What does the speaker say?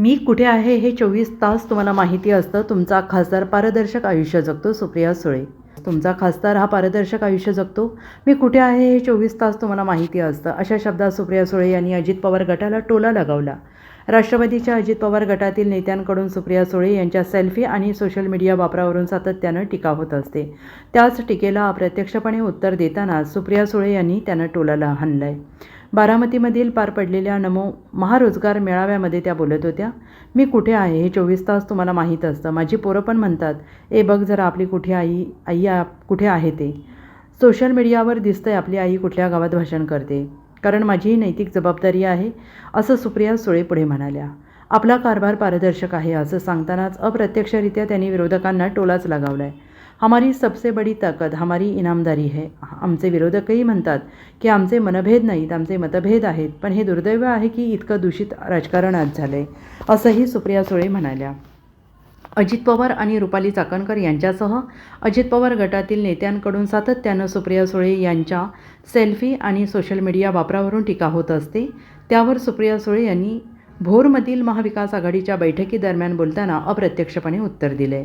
मी कुठे आहे हे चोवीस तास तुम्हाला माहिती असतं. तुमचा खासदार पारदर्शक आयुष्य जगतो सुप्रिया सुळे. तुमचा खासदार हा पारदर्शक आयुष्य जगतो. मी कुठे आहे हे चोवीस तास तुम्हाला माहिती असतं. अशा शब्दात सुप्रिया सुळे यांनी अजित पवार गटाला टोला लगावला. राष्ट्रवादीच्या अजित पवार गटातील नेत्यांकडून सुप्रिया सुळे यांच्या सेल्फी आणि सोशल मीडिया वापरावरून सातत्यानं टीका होत असते. त्याच टीकेला अप्रत्यक्षपणे उत्तर देताना सुप्रिया सुळे यांनी त्यानं टोलाला हाणलाय. बारामतीमधील पार पडलेल्या नमो महारोजगार मेळाव्यामध्ये त्या बोलत होत्या. मी कुठे आहे हे चोवीस तास तुम्हाला माहीत असतं. माझी पोरं पण म्हणतात ए बघ जरा आपली कुठे आई आई कुठे आहे ते? सोशल मीडियावर दिसतंय आपली आई कुठल्या गावात भाषण करते. कारण माझीही नैतिक जबाबदारी आहे असं सुप्रिया सुळे पुढे म्हणाल्या. आपला कारभार पारदर्शक आहे असं सांगतानाच अप्रत्यक्षरित्या त्यांनी विरोधकांना टोलाच लगावला आहे हमारी सबसे बडी ताकद हमारी इनामदारी है। आमचे विरोधकही म्हणतात की आमचे मनभेद नाहीत आमचे मतभेद आहेत पण हे दुर्दैव आहे की इतकं दूषित राजकारण आज झालं आहे असंही सुप्रिया सुळे म्हणाल्या. अजित पवार आणि रुपाली चाकणकर यांच्यासह अजित पवार गटातील नेत्यांकडून सातत्यानं सुप्रिया सुळे यांच्या सेल्फी आणि सोशल मीडिया वापरावरून टीका होत असते. त्यावर सुप्रिया सुळे यांनी भोरमधील महाविकास आघाडीच्या बैठकीदरम्यान बोलताना अप्रत्यक्षपणे उत्तर दिले.